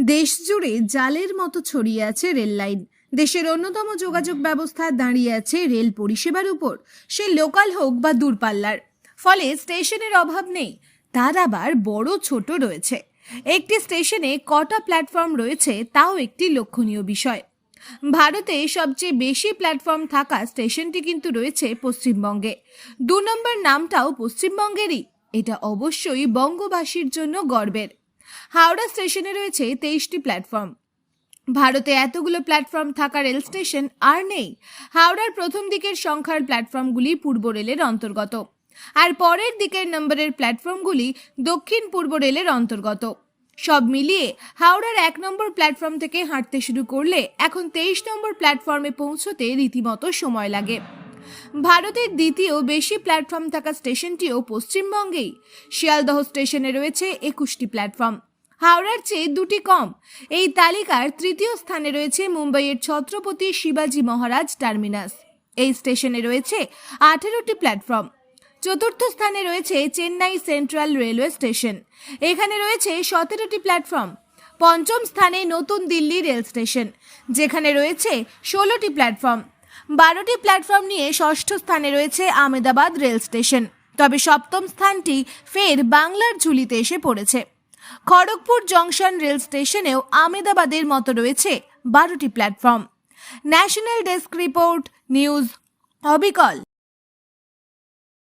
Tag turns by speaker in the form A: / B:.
A: দেশ জুড়ে জালের মতো ছড়িয়ে আছে রেল লাইন। দেশের অন্যতম যোগাযোগ ব্যবস্থা দাঁড়িয়ে আছে রেল পরিষেবার উপর। সে লোকাল হোক বা দূরপাল্লার। ফলে স্টেশনের অভাব নেই, তার আবার বড় ছোট রয়েছে। একটি স্টেশনে কটা প্ল্যাটফর্ম রয়েছে, তাও একটি লক্ষণীয় বিষয়। ভারতে সবচেয়ে বেশি প্ল্যাটফর্ম থাকা স্টেশনটি কিন্তু রয়েছে পশ্চিমবঙ্গে। দু নম্বর নামটাও পশ্চিমবঙ্গেরই। এটা অবশ্যই বঙ্গবাসীর জন্য গর্বের। হাওড়া স্টেশনে রয়েছে তেইশটি প্ল্যাটফর্ম। ভারতে এতগুলো প্ল্যাটফর্ম থাকা রেল স্টেশন আর নেই। হাওড়ার প্রথম দিকের সংখ্যার প্ল্যাটফর্মগুলি পূর্ব রেলের অন্তর্গত। আর পরের দিকের নম্বরের প্ল্যাটফর্মগুলি দক্ষিণ পূর্ব রেলের অন্তর্গত। সব মিলিয়ে হাওড়ার এক নম্বর প্ল্যাটফর্ম থেকে হাঁটতে শুরু করলে এখন তেইশ নম্বর প্ল্যাটফর্মে পৌঁছতে রীতিমতো সময় লাগে। ভারতের দ্বিতীয় বেশি প্ল্যাটফর্ম থাকা স্টেশনটিও পশ্চিমবঙ্গেই। শিয়ালদহ স্টেশনে রয়েছে একুশটি প্ল্যাটফর্ম। হাওড়ার চেয়ে দুটি কম। এই তালিকার তৃতীয় স্থানে রয়েছে মুম্বাইয়ের ছত্রপতি শিবাজি মহারাজ টার্মিনাস। এই স্টেশনে রয়েছে আঠেরোটি প্ল্যাটফর্ম। চতুর্থ স্থানে রয়েছে চেন্নাই সেন্ট্রাল রেলওয়ে স্টেশন। এখানে রয়েছে সতেরোটি প্ল্যাটফর্ম। পঞ্চম স্থানে নতুন দিল্লি রেল স্টেশন, যেখানে রয়েছে ষোলোটি প্ল্যাটফর্ম। বারোটি প্ল্যাটফর্ম নিয়ে ষষ্ঠ স্থানে রয়েছে আমেদাবাদ রেল স্টেশন। তবে সপ্তম স্থানটি ফের বাংলার ঝুলিতে এসে পড়েছে। খড়গপুর জংশন রেল স্টেশনেও আমেদাবাদের মতো রয়েছে বারোটি platform. National desk report news অবিকল।